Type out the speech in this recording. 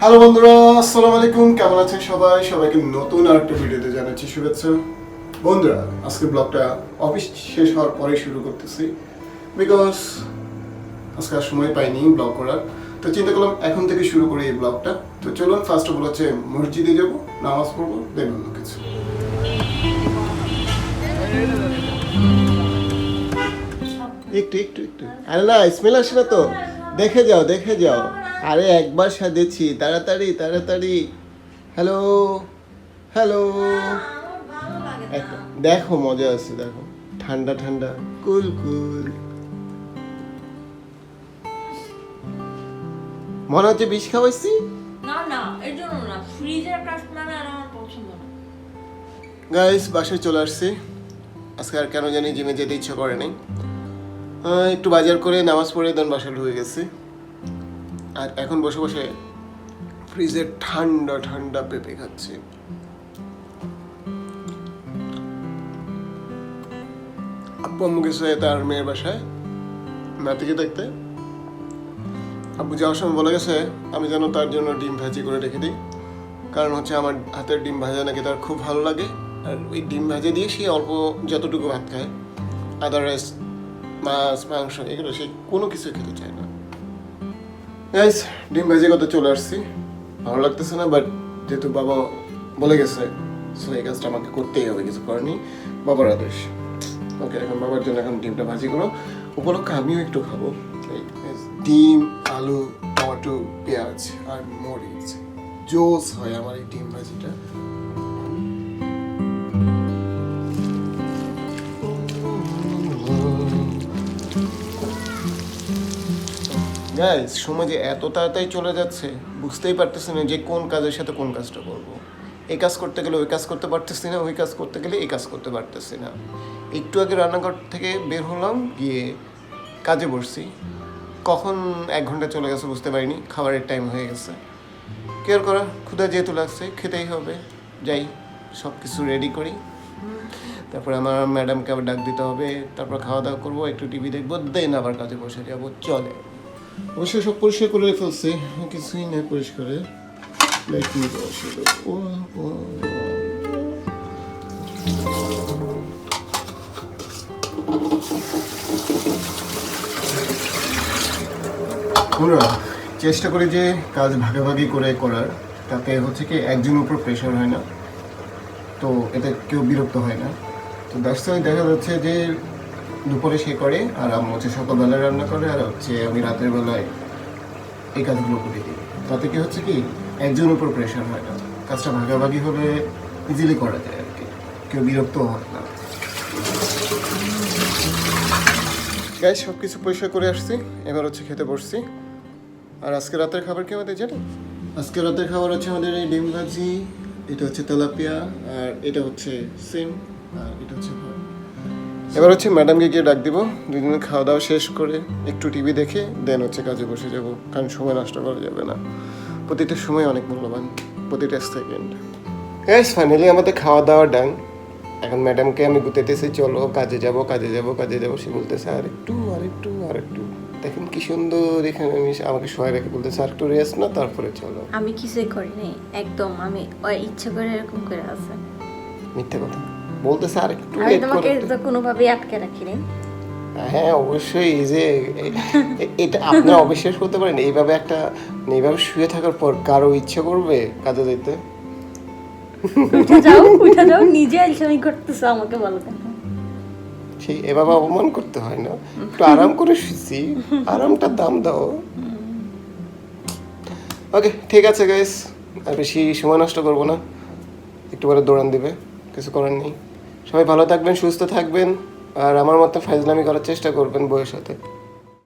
Hello বন্ধুরা, আসসালামু আলাইকুম। কেমন আছেন সবাই? সবাইকে নতুন আরেকটা ভিডিওতে জানাচ্ছি শুভেচ্ছা। বন্ধুরা, আজকে ব্লগটা অফিস শেষ হওয়ার পরে শুরু করতেছি। বিকজ আজকে আর সময় পাইনি ব্লগ করার। তো চিন্তা করলাম এখন থেকে শুরু করি এই ব্লগটা। তো চলুন ফার্স্ট অফ অল হচ্ছে মসজিদে যাব, নামাজ পড়ব দেন অন্য কিছু। একটু একটু একটু। আরে না স্মেল আসে না তো। দেখে যাও দেখে যাও। আরে একবার সাজেছি তাড়াতাড়ি তাড়াতাড়ি। হ্যালো হ্যালো দেখো মজা আছে দেখো। ঠান্ডা ঠান্ডা। কুল কুল। মনে হচ্ছে বিষ খাওয়াইছি? না না এর জন্য না ফ্রিজের কাজ মানে আর আমার পছন্দ না। গাইস বাসায় চলে আসছি। আজকে আর কেন জানি জিমে যেতে ইচ্ছা করে নাই। একটু বাজার করে নামাজ পড়ে দেন, বাসায় ঢুকে গেছি। আর এখন বসে বসে ফ্রিজের ঠান্ডা ঠান্ডা পেঁপে খাচ্ছি। আব্বু আম্মু গেছে তার মেয়ের বাসায়, নাতিকে দেখতে। আব্বু যাওয়ার সময় বলে গেছে, আমি যেন তার জন্য ডিম ভাজি করে রেখে দিই। কারণ হচ্ছে আমার হাতের ডিম ভাজা নাকি তার খুব ভালো লাগে। আর ওই ডিম ভাজা দিয়ে সে অল্প যতটুকু ভাত খায় আদারওয়াইজ মাছ, মাংস, এগুলো সে কোনো কিছু খেতে চায় না। গাইস ডিম ভাজি কথা চলে আসছি। ভালো লাগতেছে না বাট যেহেতু বাবা বলে গেছে সো এই কাজটা আমাকে করতেই হবে, কিছু করেনি বাবার আদেশ। ওকে এখন বাবার জন্য এখন ডিমটা ভাজি করো উপলক্ষে আমিও একটু খাব। ডিম, আলু, টমেটো, পেঁয়াজ আর মরিচ। জোস হয় আমার এই ডিম ভাজিটা। গাইস সময় যে এত তাড়াতাড়ি চলে যাচ্ছে, বুঝতেই পারতেছি না যে কোন কাজের সাথে কোন কাজটা করব। এই কাজ করতে গেলে ওই কাজ করতে পারতেছি না, ওই কাজ করতে গেলে এই কাজ করতে পারতেছি না। একটু আগে রান্নাঘর থেকে বের হলাম, গিয়ে কাজে বসছি। কখন এক ঘণ্টা চলে গেছে বুঝতে পারিনি, খাবারের টাইম হয়ে গেছে। কেয়ার করা, ক্ষুধা যেহেতু লাগছে, খেতেই হবে। যাই সব কিছু রেডি করি। তারপরে আমার ম্যাডামকে আবার ডাক দিতে হবে। তারপর খাওয়া দাওয়া করব, একটু টিভি দেখব দেন আবার কাজে বসে যাব। চলে। অবশ্যই সব পরিষ্কার করে ফেলছি কিছুই নেই পরিষ্কারে। ও আমরা চেষ্টা করি যে কাজ ভাগাভাগি করে করার, তাতে হচ্ছে কি একজনের উপর প্রেশার হয় না, তো এতে কেউ বিরক্ত হয় না। তো দেখা যাচ্ছে যে দুপুরে সে করে, আর আম্মু হচ্ছে সকালবেলায় রান্না করে, আর হচ্ছে আমি রাতের বেলায় এই কাজগুলো করে দিই। তাতে কি হচ্ছে কি, একজনের উপর প্রেশার হয় না। কাজটা ভাগাভাগি হলে ইজিলি করা যায় আর কি। কেউ বিরক্ত হয় না। গাইস সব কিছু পরিষ্কার করে আসছি। এবার হচ্ছে খেতে বসছি। আর আজকে রাতের খাবার কি আমাদের, জানেন? আজকে রাতের খাবার হচ্ছে আমাদের এই ডিম ভাজি, এটা হচ্ছে তেলাপিয়া, আর এটা হচ্ছে সিম, আর এটা হচ্ছে ভাত। এবার হচ্ছে ম্যাডামকে গিয়ে ডাক দিব। দুদিনে খাওয়া দাওয়া শেষ করে একটু টিভি দেখে দেন হচ্ছে কাজে বসে যাব কারণ সময় নষ্ট করা যাবে না। প্রতিটা সময় অনেক মূল্যবান প্রতিটা সেকেন্ড গ্যাস ফাইনালি আমাদের খাওয়া দাওয়া ডান এখন ম্যাডামকে আমি গুতেতেছি চলো কাজে যাব কাজে যাব কাজে যাব। সে বলতেছে আর একটু আর একটু আর একটু দেখেন কি সুন্দর এখানে আমি আমাকে সবাই রেখে বলতেছে আর একটু রেস্ট না তারপরে চলো। আমি কিছুই করিনি একদম। আমি ইচ্ছে করে এরকম করে আছে। মিথ্যে কথা। বলতেছে আর একটু আমি তোমাকে তো কোনোভাবেই আটকে রাখিনি। হ্যাঁ অবশ্যই এই যে এটা আপনি অবিশ্বাস করতে পারেন এইভাবে একটা এইভাবে শুয়ে থাকার পর কারও ইচ্ছে করবে কাজে যেতে যাও উঠে যাও নিজে আলসামি করতেছো আমাকে বলো কেন? এভাবে অপমান করতে হয় না। একটু আরাম করে শুয়েছি আরামটার দাম দাও। ওকে ঠিক আছে গাইস আর বেশি সময় নষ্ট করব না। একটু পরে দৌড়ান দিবে। কিছু করার নেই। সবাই ভালো থাকবেন, সুস্থ থাকবেন, আর আমার মতো ফাইজলামি করার চেষ্টা করবেন বইয়ের সাথে।